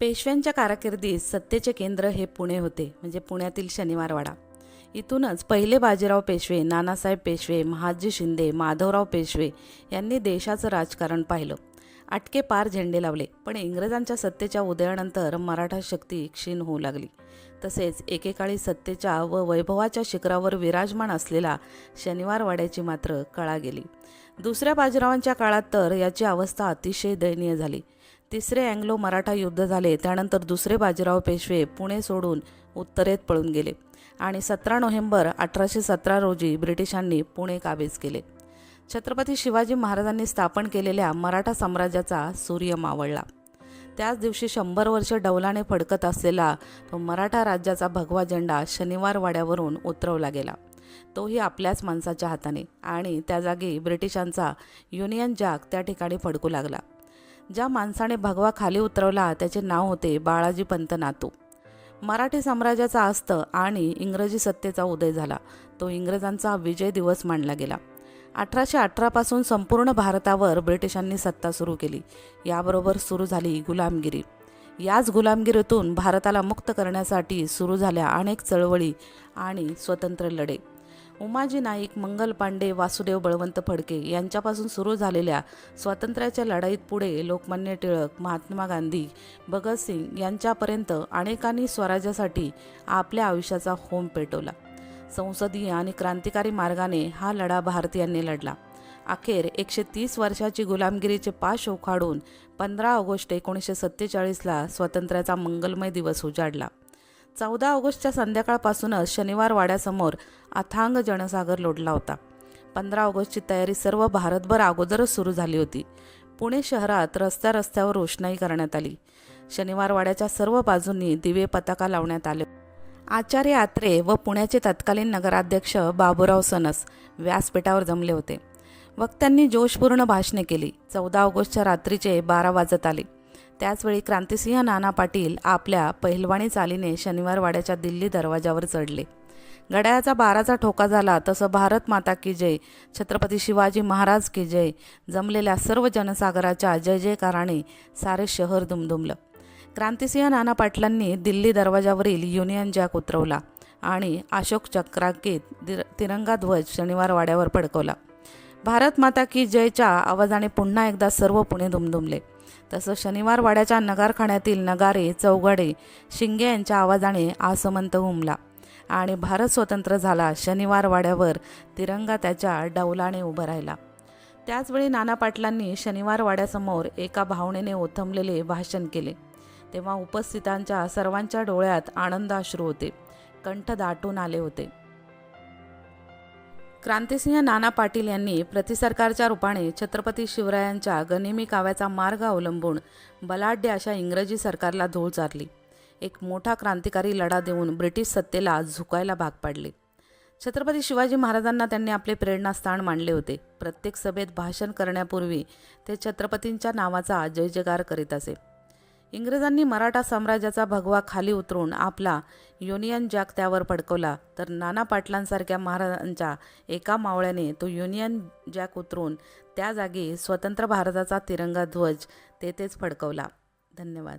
पेशव्यांच्या कारकिर्दीत सत्तेचे केंद्र हे पुणे होते म्हणजे पुण्यातील शनिवारवाडा. इथूनच पहिले बाजीराव पेशवे नानासाहेब पेशवे महाजी शिंदे माधवराव पेशवे यांनी देशाचं राजकारण पाहिलं. आटके पार झेंडे लावले पण इंग्रजांच्या सत्तेच्या उदयानंतर मराठा शक्ती क्षीण होऊ लागली. तसेच एकेकाळी सत्तेच्या व वैभवाच्या शिखरावर विराजमान असलेला शनिवारवाड्याची मात्र कळा गेली. दुसऱ्या बाजीरावांच्या काळात तर याची अवस्था अतिशय दयनीय झाली. तिसरे अँग्लो मराठा युद्ध झाले. त्यानंतर दुसरे बाजीराव पेशवे पुणे सोडून उत्तरेत पळून गेले आणि सतरा नोव्हेंबर अठराशे सतरा रोजी ब्रिटिशांनी पुणे काबीज केले. छत्रपती शिवाजी महाराजांनी स्थापन केलेल्या मराठा साम्राज्याचा सूर्य मावळला. त्याच दिवशी शंभर वर्ष डौलाने फडकत असलेला तो मराठा राज्याचा भगवा झेंडा शनिवार वाड्यावरून उतरवला गेला. तोही आपल्याच माणसाच्या हाताने आणि त्या जागी ब्रिटिशांचा युनियन जॅक त्या ठिकाणी फडकू लागला. ज्या माणसाने भगवा खाली उतरवला त्याचे नाव होते बाळाजी पंत नातू मराठी साम्राज्याचा अस्त आणि इंग्रजी सत्तेचा उदय झाला. तो इंग्रजांचा विजय दिवस मानला गेला. अठराशे अठरापासून संपूर्ण भारतावर ब्रिटिशांनी सत्ता सुरू केली. याबरोबर सुरू झाली गुलामगिरी. याच गुलामगिरीतून भारताला मुक्त करण्यासाठी सुरू झाल्या अनेक चळवळी आणि स्वतंत्र लढे. उमाजी नाईक मंगल पांडे वासुदेव बळवंत फडके यांच्यापासून सुरू झालेल्या स्वातंत्र्याच्या लढाईत पुढे लोकमान्य टिळक महात्मा गांधी भगतसिंग यांच्यापर्यंत अनेकांनी स्वराज्यासाठी आपल्या आयुष्याचा होम पेटवला. संसदीय आणि क्रांतिकारी मार्गाने हा लढा भारतीयांनी लढला. अखेर एकशे तीस वर्षाची गुलामगिरीचे पाश उखाडून पंधरा ऑगस्ट एकोणीसशे सत्तेचाळीसला स्वातंत्र्याचा मंगलमय दिवस उजाडला. चौदा ऑगस्टच्या संध्याकाळपासूनच शनिवार वाड्यासमोर अथांग जनसागर लोटला होता. पंधरा ऑगस्टची तयारी सर्व भारतभर अगोदरच सुरू झाली होती. पुणे शहरात रस्त्या रस्त्यावर रोषणाई करण्यात आली. शनिवार वाड्याच्या सर्व बाजूंनी दिवे पताका लावण्यात आले. आचार्य आत्रे व पुण्याचे तत्कालीन नगराध्यक्ष बाबूराव सनस व्यासपीठावर जमले होते. वक्त्यांनी जोशपूर्ण भाषणे केली. चौदा ऑगस्टच्या रात्रीचे बारा वाजत आले. त्याचवेळी क्रांतिसिंह नाना पाटील आपल्या पहिलवाणी चालीने शनिवारवाड्याच्या दिल्ली दरवाजावर चढले. गड्याचा बाराचा ठोका झाला तसं भारत माता की जय छत्रपती शिवाजी महाराज की जय जमलेल्या सर्व जनसागराच्या जय जयकाराने सारे शहर दुमदुमलं. क्रांतिसिंह नाना पाटलांनी दिल्ली दरवाजावरील युनियन जॅक उतरवला आणि अशोक चक्राकीत दिर तिरंगा ध्वज शनिवार वाड्यावर फडकवला. भारत माता की जयच्या आवाजाने पुन्हा एकदा सर्व पुणे दुमदुमले. तसं शनिवार वाड्याच्या नगारखान्यातील नगारे चौघडे शिंगे यांच्या आवाजाने आसमंत हुमला आणि भारत स्वतंत्र झाला शनिवार वाड्यावर तिरंगा त्याच्या डौलाने उभं राहिला. त्याचवेळी नाना पाटलांनी शनिवार वाड्यासमोर एका भावनेने ओथंबलेले भाषण केले. तेव्हा उपस्थितांच्या सर्वांच्या डोळ्यात आनंदाश्रू होते. कंठ दाटून आले होते. क्रांतिसिंह नाना पाटील यांनी प्रतिसरकारच्या रूपाने छत्रपती शिवरायांच्या गनिमी काव्याचा मार्ग अवलंबून बलाढ्य अशा इंग्रजी सरकारला धूळ चारली. एक मोठा क्रांतिकारी लढा देऊन ब्रिटिश सत्तेला झुकायला भाग पाडले. छत्रपती शिवाजी महाराजांना त्यांनी आपले प्रेरणास्थान मानले होते. प्रत्येक सभेत भाषण करण्यापूर्वी ते छत्रपतींच्या नावाचा जय जयकार करीत असे. इंग्रजांनी मराठा साम्राज्याचा भगवा खाली उतरून आपला युनियन जॅक त्यावर फडकवला. तर नाना पाटलांसारख्या महाराजांच्या एका मावळ्याने तो युनियन जॅक उतरून त्या जागी स्वतंत्र भारताचा तिरंगा ध्वज तेथेच फडकवला. धन्यवाद.